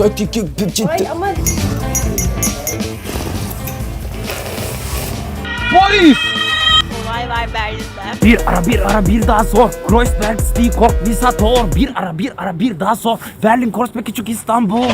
Ay ama Polis! olay var Berlin'de. Bir ara bir ara bir daha sor. Kreuzberg, Stikop, Visator. Bir ara bir ara bir daha sor. Berlin, Kreuzberg, Küçük İstanbul.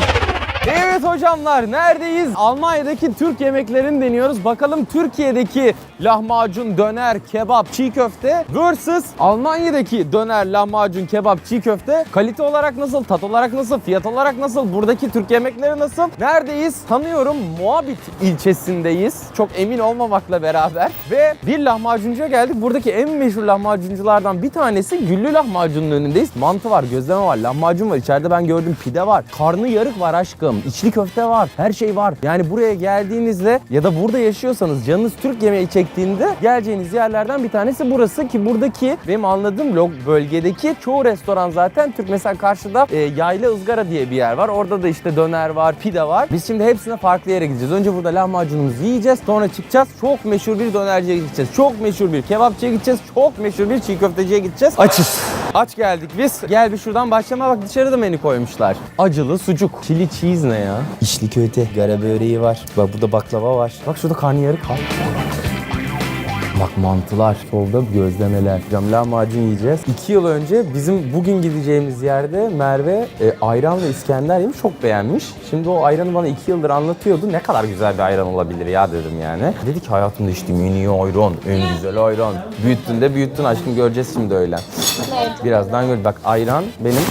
Evet hocamlar neredeyiz? Almanya'daki Türk yemeklerini deniyoruz. Bakalım Türkiye'deki lahmacun, döner, kebap, çiğ köfte versus Almanya'daki döner, lahmacun, kebap, çiğ köfte kalite olarak nasıl, tat olarak nasıl, fiyat olarak nasıl, buradaki Türk yemekleri nasıl? Neredeyiz? Tanıyorum Moabit ilçesindeyiz. Çok emin olmamakla beraber. Ve bir lahmacuncuya geldik. Buradaki en meşhur lahmacunculardan bir tanesi Güllü lahmacunun önündeyiz. Mantı var, gözleme var, lahmacun var. İçeride ben gördüm pide var. Karnı yarık var aşkım. içli köfte var. Her şey var. Yani buraya geldiğinizde ya da burada yaşıyorsanız canınız Türk yemeği çektiğinde geleceğiniz yerlerden bir tanesi burası ki buradaki benim anladığım log- bölgedeki çoğu restoran zaten Türk. Mesela karşıda e, Yayla ızgara diye bir yer var. Orada da işte döner var, pide var. Biz şimdi hepsine farklı yere gideceğiz. Önce burada lahmacunumuzu yiyeceğiz. Sonra çıkacağız. Çok meşhur bir dönerciye gideceğiz. Çok meşhur bir kebapçıya gideceğiz. Çok meşhur bir çiğ köfteciye gideceğiz. Açız. Aç geldik biz. Gel bir şuradan başlama bak dışarıda menü koymuşlar. Acılı sucuk. Chili cheese ne ya? İçli köfte. Gara böreği var. Bak burada baklava var. Bak şurada karnıyarık var. Bak mantılar, solda gözlemeler. Cam lahmacun yiyeceğiz. İki yıl önce bizim bugün gideceğimiz yerde Merve e, ayran ve İskender yemiş. Çok beğenmiş. Şimdi o ayranı bana iki yıldır anlatıyordu. Ne kadar güzel bir ayran olabilir ya dedim yani. Dedi ki hayatımda içtiğim en iyi ayran, en güzel ayran. Büyüttün de büyüttün aşkım göreceğiz şimdi öyle. Birazdan gör. Bak ayran benim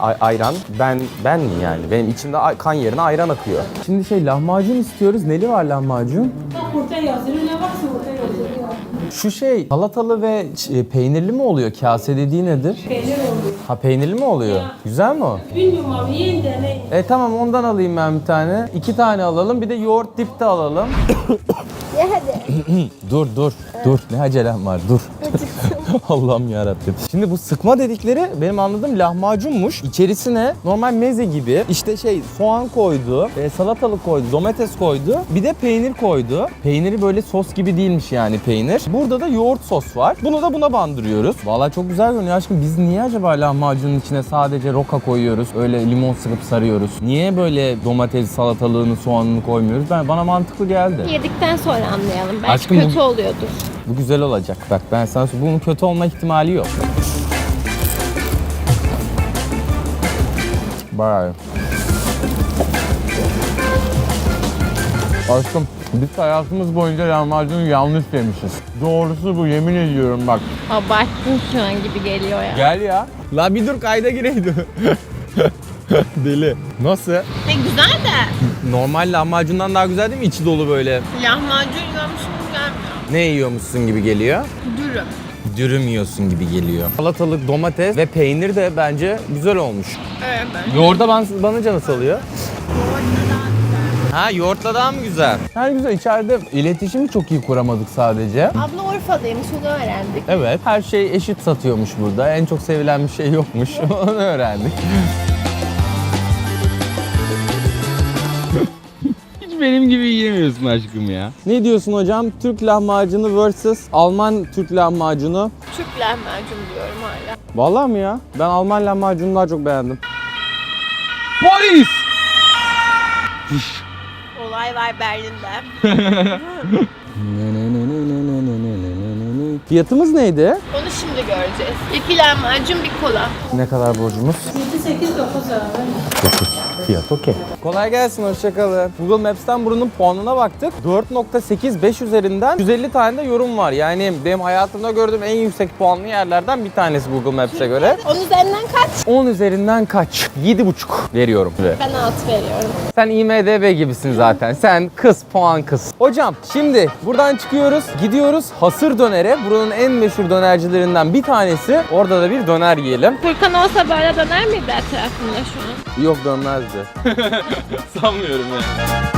Ay- ayran ben ben mi yani? Benim içimde kan yerine ayran akıyor. Şimdi şey lahmacun istiyoruz. Neli var lahmacun? Orta yazılıyor ne varsa. Şu şey salatalı ve ç- e, peynirli mi oluyor? Kase dediği nedir? Peynir oluyor. Ha peynirli mi oluyor? Güzel mi o? Bilmiyorum abi yiyin deneyin. E tamam ondan alayım ben bir tane. İki tane alalım. Bir de yoğurt dipte alalım. Ya hadi. dur dur. Dur. Ne acelem var. Dur. Allah'ım yarabbim. Şimdi bu sıkma dedikleri benim anladığım lahmacunmuş. İçerisine normal meze gibi işte şey soğan koydu, e, salatalık koydu, domates koydu. Bir de peynir koydu. Peyniri böyle sos gibi değilmiş yani peynir. Burada da yoğurt sos var. Bunu da buna bandırıyoruz. Vallahi çok güzel görünüyor aşkım. Biz niye acaba lahmacunun içine sadece roka koyuyoruz? Öyle limon sıkıp sarıyoruz. Niye böyle domates, salatalığını, soğanını koymuyoruz? Ben bana mantıklı geldi. Yedikten sonra anlayalım. Belki Aşkım bu- kötü oluyordur. Bu güzel olacak. Bak ben sana söyleyeyim. Bunun kötü olma ihtimali yok. Bayağı iyi. Aşkım biz hayatımız boyunca lahmacunu yanlış yemişiz. Doğrusu bu yemin ediyorum bak. Abarttın şu an gibi geliyor ya. Gel ya. La bir dur kayda gireydi. Deli. Nasıl? Ne güzel de Normal lahmacundan daha güzel değil mi? İçi dolu böyle. lahmacun. Ne yiyormuşsun gibi geliyor? Dürüm. dürüm yiyorsun gibi geliyor. Salatalık, domates ve peynir de bence güzel olmuş. Evet ben. Yoğurda ban, bana canı salıyor. Ha yoğurtla daha mı güzel? Her güzel. İçeride iletişimi çok iyi kuramadık sadece. Abla Urfa'daymış onu öğrendik. Evet. Her şey eşit satıyormuş burada. En çok sevilen bir şey yokmuş. Onu öğrendik. Benim gibi yiyemiyorsun aşkım ya. Ne diyorsun hocam? Türk lahmacunu vs. Alman Türk lahmacunu. Türk lahmacun diyorum hala. Vallahi mi ya? Ben Alman lahmacununu daha çok beğendim. Polis! Olay var Berlin'de. Fiyatımız neydi? Onu şimdi göreceğiz. İki lahmacun bir kola. Ne kadar borcumuz? 7 8 9 abi. Fiyat okey. Kolay gelsin, hoşçakalın. Google Maps'ten bunun puanına baktık. 4.8 5 üzerinden 150 tane de yorum var. Yani benim hayatımda gördüğüm en yüksek puanlı yerlerden bir tanesi Google Maps'e göre. Onun üzerinden kaç? 10 üzerinden kaç? 7.5 veriyorum. Ben 6 veriyorum. Sen IMDB gibisin zaten. Sen kız, puan kız. Hocam şimdi buradan çıkıyoruz, gidiyoruz Hasır Döner'e. Buranın en meşhur dönercilerinden bir tanesi. Orada da bir döner yiyelim. Furkan olsa böyle döner miydi etrafında şu an? Yok dönmezdi. Sanmıyorum ya.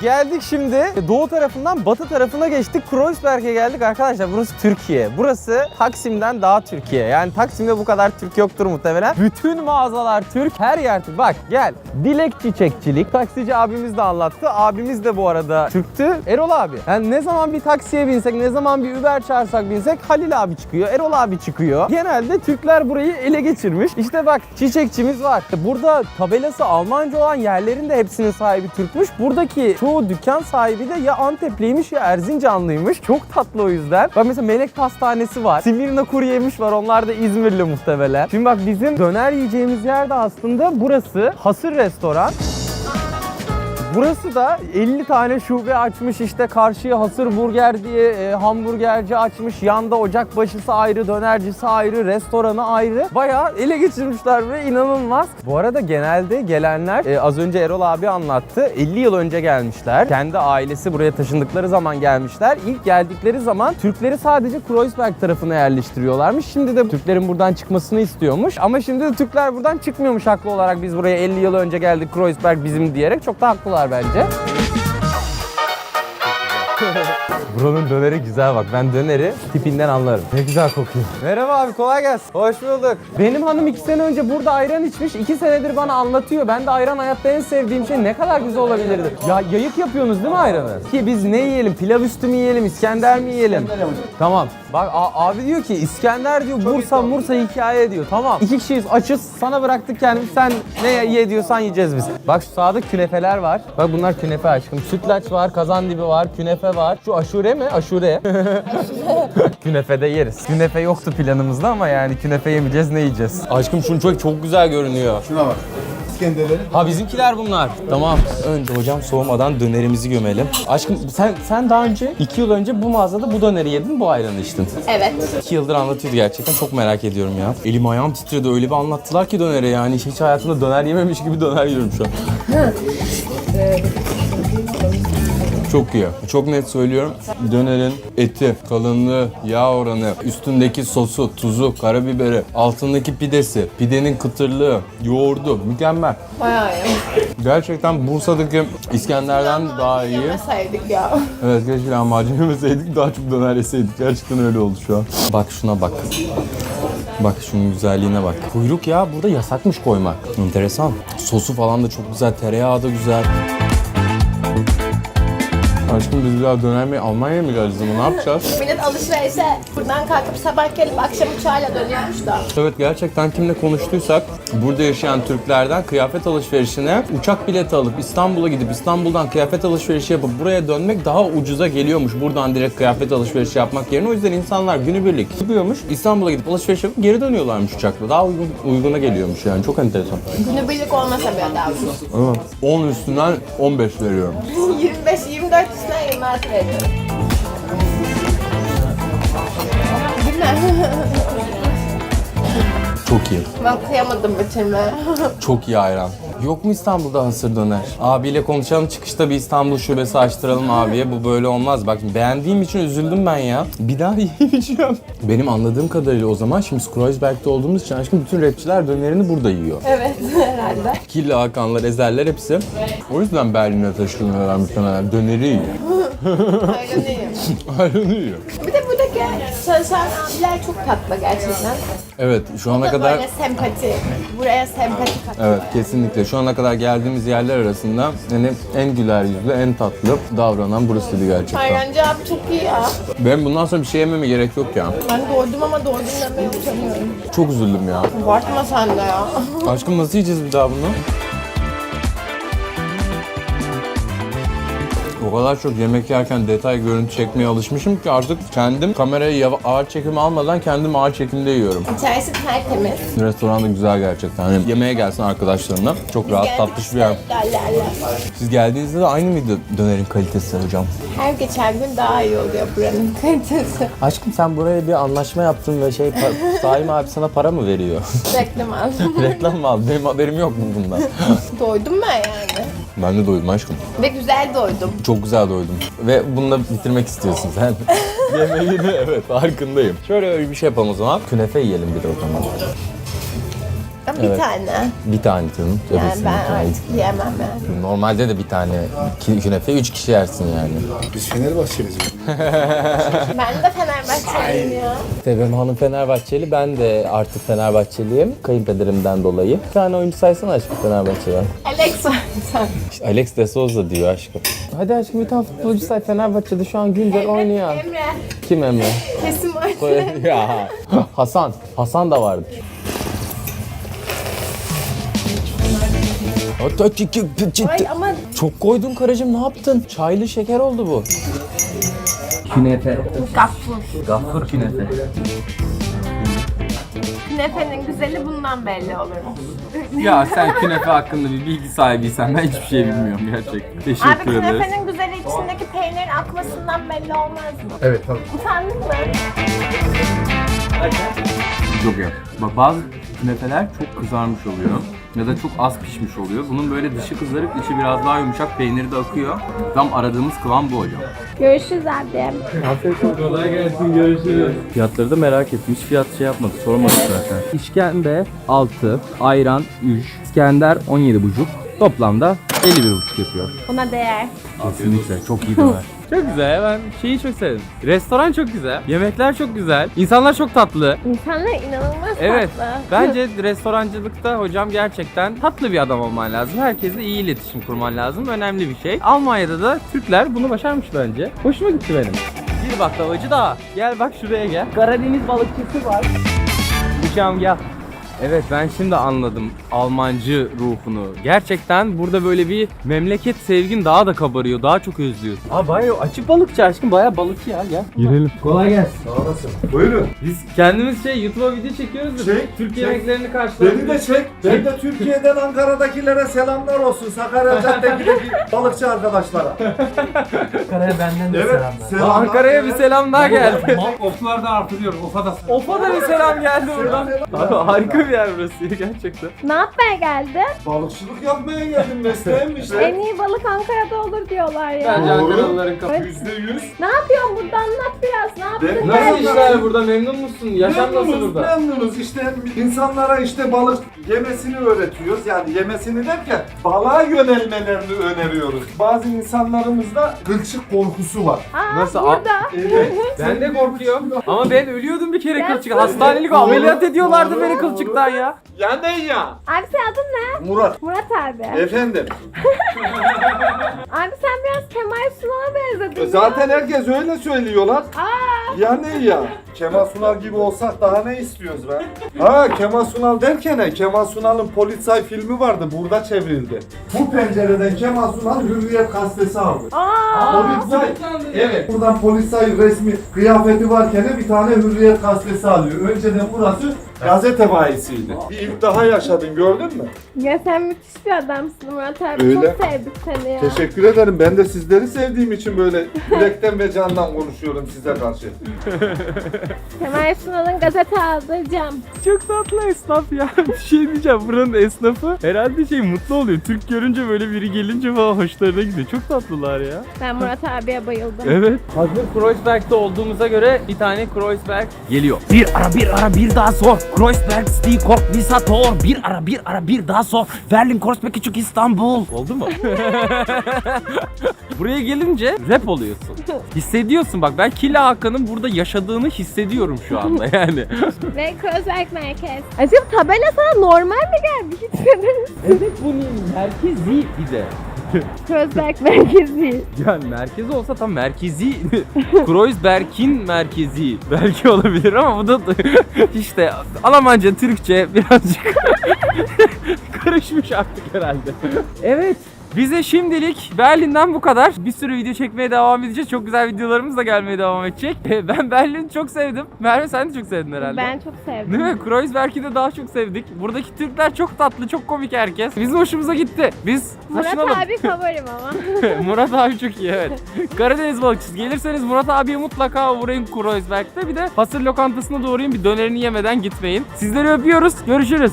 Geldik şimdi. Doğu tarafından batı tarafına geçtik. Kreuzberg'e geldik arkadaşlar. Burası Türkiye. Burası Taksim'den daha Türkiye. Yani Taksim'de bu kadar Türk yoktur muhtemelen. Bütün mağazalar Türk. Her yer Türk. Bak gel. Dilek çiçekçilik. Taksici abimiz de anlattı. Abimiz de bu arada Türktü. Erol abi. Yani ne zaman bir taksiye binsek, ne zaman bir Uber çağırsak binsek Halil abi çıkıyor. Erol abi çıkıyor. Genelde Türkler burayı ele geçirmiş. İşte bak çiçekçimiz var. Burada tabelası Almanca olan yerlerin de hepsinin sahibi Türkmüş. Buradaki çoğu dükkan sahibi de ya Antepliymiş ya Erzincanlıymış. Çok tatlı o yüzden. Bak mesela Melek Pastanesi var. Simirna Kuru Yemiş var. Onlar da İzmirli muhtemelen. Şimdi bak bizim döner yiyeceğimiz yer de aslında burası. Hasır Restoran. Burası da 50 tane şube açmış işte karşıya Hasır Burger diye e, hamburgerci açmış. Yanda ocakbaşısı ayrı, dönercisi ayrı, restoranı ayrı. Bayağı ele geçirmişler ve inanılmaz. Bu arada genelde gelenler e, az önce Erol abi anlattı. 50 yıl önce gelmişler. Kendi ailesi buraya taşındıkları zaman gelmişler. İlk geldikleri zaman Türkleri sadece Kreuzberg tarafına yerleştiriyorlarmış. Şimdi de Türklerin buradan çıkmasını istiyormuş. Ama şimdi de Türkler buradan çıkmıyormuş haklı olarak. Biz buraya 50 yıl önce geldik Kreuzberg bizim diyerek. Çok da haklılar bence. Buranın döneri güzel bak. Ben döneri tipinden anlarım. Ne güzel kokuyor. Merhaba abi kolay gelsin. Hoş bulduk. Benim hanım iki sene önce burada ayran içmiş. iki senedir bana anlatıyor. Ben de ayran hayatta en sevdiğim şey ne kadar güzel olabilirdi. Ya yayık yapıyorsunuz değil mi ayranı? Ki biz ne yiyelim? Pilav üstü mü yiyelim? İskender mi yiyelim? Tamam. Bak abi diyor ki İskender diyor Bursa Mursa hikaye diyor. Tamam. İki kişiyiz açız. Sana bıraktık kendimiz. Sen ne ye diyorsan yiyeceğiz biz. Bak şu sağda künefeler var. Bak bunlar künefe aşkım. Sütlaç var, kazandibi var, künefe var. Şu aşure mi? Aşure. künefe de yeriz. Künefe yoktu planımızda ama yani künefe yemeyeceğiz ne yiyeceğiz? Aşkım şunu çok çok güzel görünüyor. Şuna bak. İskenderleri. Ha bizimkiler bunlar. Tamam. Önce hocam soğumadan dönerimizi gömelim. Aşkım sen sen daha önce 2 yıl önce bu mağazada bu döneri yedin bu ayranı içtin. Evet. 2 yıldır anlatıyordu gerçekten çok merak ediyorum ya. Elim ayağım titredi öyle bir anlattılar ki döneri yani hiç hayatımda döner yememiş gibi döner yiyorum şu an. Çok iyi. Çok net söylüyorum. Dönerin eti, kalınlığı, yağ oranı, üstündeki sosu, tuzu, karabiberi, altındaki pidesi, pidenin kıtırlığı, yoğurdu mükemmel. Bayağı iyi. Gerçekten Bursa'daki İskender'den daha iyi. Yemeseydik ya. Evet keşke lahmacun yemeseydik daha çok döner yeseydik. Gerçekten öyle oldu şu an. Bak şuna bak. Bak şunun güzelliğine bak. Kuyruk ya burada yasakmış koymak. Enteresan. Sosu falan da çok güzel. Tereyağı da güzel. Aşkım biz bir daha döner mi Almanya'ya mı geleceğiz ama ne yapacağız? Millet alışverişe buradan kalkıp sabah gelip akşam uçağıyla dönüyormuş da. Evet gerçekten kimle konuştuysak burada yaşayan Türklerden kıyafet alışverişine uçak bileti alıp İstanbul'a gidip İstanbul'dan kıyafet alışverişi yapıp buraya dönmek daha ucuza geliyormuş. Buradan direkt kıyafet alışverişi yapmak yerine. O yüzden insanlar günübirlik gidiyormuş. İstanbul'a gidip alışveriş yapıp geri dönüyorlarmış uçakla. Daha uygun, uyguna geliyormuş yani. Çok enteresan. Günübirlik olmasa bile daha ucuz. Evet. 10 üstünden 15 veriyorum. 25-24 üstüne 26 veriyorum. Değil mi? Çok iyi. ben kıyamadım bitirmeye. Çok iyi ayran. Yok mu İstanbul'da hasır döner? Abiyle konuşalım çıkışta bir İstanbul şubesi açtıralım abiye. Bu böyle olmaz. Bak beğendiğim için üzüldüm ben ya. Bir daha yiyeceğim. Benim anladığım kadarıyla o zaman şimdi Kreuzberg'de olduğumuz için aşkım bütün rapçiler dönerini burada yiyor. evet herhalde. Killa Hakanlar, Ezerler hepsi. O yüzden Berlin'e taşınıyorlar muhtemelen. Döneri yiyor. Öyle değil. Ayranı yiyor. Bir de buradaki çalışan abiler çok tatlı gerçekten. Evet şu ana Da kadar... Böyle sempati. Buraya sempati katıyor. Evet kesinlikle. Şu ana kadar geldiğimiz yerler arasında yani en güler yüzlü, en tatlı davranan burasıydı gerçekten. Ayrancı abi çok iyi ya. Ben bundan sonra bir şey yememe gerek yok ya. Ben doydum ama doydum demeye utanıyorum. Çok üzüldüm ya. Abartma sen de ya. Aşkım nasıl yiyeceğiz bir daha bunu? O kadar çok yemek yerken detay görüntü çekmeye alışmışım ki artık kendim kamerayı ağır çekim almadan kendim ağır çekimde yiyorum. İçerisi tertemiz. Restoran da güzel gerçekten. Hani yemeğe gelsin arkadaşlarına. Çok rahat tatlış bir yer. Gallerler. Siz geldiğinizde de aynı mıydı dönerin kalitesi hocam? Her geçen gün daha iyi oluyor buranın kalitesi. Aşkım sen buraya bir anlaşma yaptın ve şey pa- Saim abi sana para mı veriyor? Reklam aldım. Reklam mı aldın? Benim haberim yok mu bundan? doydum ben yani. Ben de doydum aşkım. Ve güzel doydum. Çok güzel doydum. Ve bununla bitirmek istiyorsun sen. Yemeğini evet farkındayım. Şöyle öyle bir şey yapalım o zaman. Künefe yiyelim bir de o zaman. Bir tane. Bir tane canım. Yani ben bir tane. artık yiyemem yani. Normalde de bir tane künefe 3 kişi yersin yani. Biz Fenerbahçeliyiz. Ben de Fenerbahçeliyim ya. Sevim Hanım Fenerbahçeli, ben de artık Fenerbahçeliyim. Kayınpederimden dolayı. Bir tane oyuncu saysana aşkım Fenerbahçe'den. Alex var sen. İşte Alex de Souza diyor aşkım. Hadi aşkım bir tane futbolcu say Fenerbahçe'de şu an güncel oynayan. Emre. Kim Emre? Kesin var. ya. Hasan. Hasan da vardı. Ay ama Çok koydun karıcığım ne yaptın? Çaylı şeker oldu bu. Künefe. gaffur. Gaffur künefe. Künefenin güzeli bundan belli olur. Ya sen künefe hakkında bir bilgi sahibiysen ben hiçbir şey bilmiyorum gerçekten. Abi Teşekkür ederiz. künefenin güzeli içindeki peynirin akmasından belli olmaz mı? Evet tabii. Utandın mı? Yok yok. Bak bazı künefeler çok kızarmış oluyor. Ya da çok az pişmiş oluyor. Bunun böyle dışı kızarıp içi biraz daha yumuşak peyniri de akıyor. Tam aradığımız kıvam bu hocam. Görüşürüz abi. Kolay gelsin görüşürüz. Fiyatları da merak ettim. Hiç fiyat şey yapmadı sormadık zaten. İşkembe 6, ayran 3, İskender 17,5. Toplamda 51,5 yapıyor. Ona değer. Kesinlikle çok iyi döner. Çok güzel ben şeyi çok sevdim. Restoran çok güzel, yemekler çok güzel, insanlar çok tatlı. İnsanlar inanılmaz Evet. tatlı. Bence restorancılıkta hocam gerçekten tatlı bir adam olman lazım. Herkesle iyi iletişim kurman lazım. Önemli bir şey. Almanya'da da Türkler bunu başarmış bence. Hoşuma gitti benim. Bir baklavacı daha. Gel bak şuraya gel. Karadeniz balıkçısı var. Hocam gel. Evet ben şimdi anladım Almancı ruhunu. Gerçekten burada böyle bir memleket sevgin daha da kabarıyor. Daha çok özlüyorsun. Aa bayağı açık balıkçı aşkım. Bayağı balıkçı ya gel. Girelim. Kolay gelsin. Buyurun. Biz kendimiz şey YouTube'a video çekiyoruz da Çek, Türk çek. yemeklerini karşılıyoruz. Beni de çek. Ben de Türkiye'den Ankara'dakilere selamlar olsun. Sakarya Cadde'deki balıkçı arkadaşlara. Ankara'ya benden de Evet. selamlar. selamlar. Ankara'ya bir selam daha geldi. Oflar da artırıyor. Ofa da Ofa da bir selam geldi buradan. Abi harika bir yer burası gerçekten. Ne yapmaya geldi? Balıkçılık yapmaya geldim mesleğim işte. En iyi balık Ankara'da olur diyorlar ya. Bence Doğru. Ankaralıların kafası. Yüzde yüz. Ne yapıyorsun burada anlat biraz. Ne yaptın? Nasıl işler burada memnun musun? Yaşam nasıl Memnunuz, burada? memnunuz. İşte insanlara işte balık yemesini öğretiyoruz. Yani yemesini derken balığa yönelmelerini öneriyoruz. Bazı insanlarımızda kılçık korkusu var. Aa, Nasıl? burada. Evet. Ben de korkuyorum. Ama ben ölüyordum bir kere Ben kılçık. Hastanelik ameliyat ediyorlardı beni kılçıktan ya. Ya ne ya? Abi senin adın ne? Murat. Murat abi. Efendim. Abi sen biraz Kemal Sunal'a benzedin. ya. Zaten herkes öyle söylüyorlar. Aa, Ya ne ya? Kemal Sunal gibi olsak daha ne istiyoruz be? Ha Kemal Sunal derken ne? Kemal Sunal'ın Polizei filmi vardı. Burada çevrildi. Bu pencereden Kemal Sunal Hürriyet gazetesi aldı. aa. Polizei. Evet. Buradan Polizei resmi kıyafeti varken de bir tane Hürriyet gazetesi alıyor. Önceden burası gazete bayisiydi. Bir ilk daha yaşadın gördün mü? Ya sen müthiş bir adamsın Murat abi. Öyle. Çok sevdik seni ya. Teşekkür ederim. Ben de sizleri sevdiğim için böyle yürekten ve candan konuşuyorum size karşı. Kemal Sunal'ın gazete aldığı cam. Çok tatlı esnaf ya. Bir şey diyeceğim buranın esnafı herhalde şey mutlu oluyor. Türk görünce böyle biri gelince falan hoşlarına gidiyor. Çok tatlılar ya. Ben Murat abiye bayıldım. Evet. Hazır Kreuzberg'de olduğumuza göre bir tane Kreuzberg geliyor. Bir ara bir ara bir daha sor. Kreuzberg Stikop Visator. Bir ara bir ara bir daha sor. Berlin Kreuzberg küçük İstanbul. Oldu mu? Buraya gelince rap oluyorsun. Hissediyorsun bak ben Killa Hakan'ın burada yaşadığını hissediyorum şu anda yani. Ve Kreuzberg merkez. Acaba tabela sana normal mi geldi? Hiç evet bunun merkezi bir de. Kreuzberg merkezi. Yani merkezi olsa tam merkezi Kreuzberg'in merkezi belki olabilir ama bu da işte Almanca, Türkçe birazcık karışmış artık herhalde. Evet. Bize şimdilik Berlin'den bu kadar. Bir sürü video çekmeye devam edeceğiz. Çok güzel videolarımız da gelmeye devam edecek. Ben Berlin'i çok sevdim. Merve sen de çok sevdin herhalde. Ben çok sevdim. Değil mi? Kreuzberg'i de daha çok sevdik. Buradaki Türkler çok tatlı, çok komik herkes. Bizim hoşumuza gitti. Biz Murat taşınalım. abi favorim ama. Murat abi çok iyi evet. Karadeniz balıkçısı. Gelirseniz Murat abiye mutlaka uğrayın Kreuzberg'de. Bir de Hasır lokantasına da uğrayın. Bir dönerini yemeden gitmeyin. Sizleri öpüyoruz. Görüşürüz.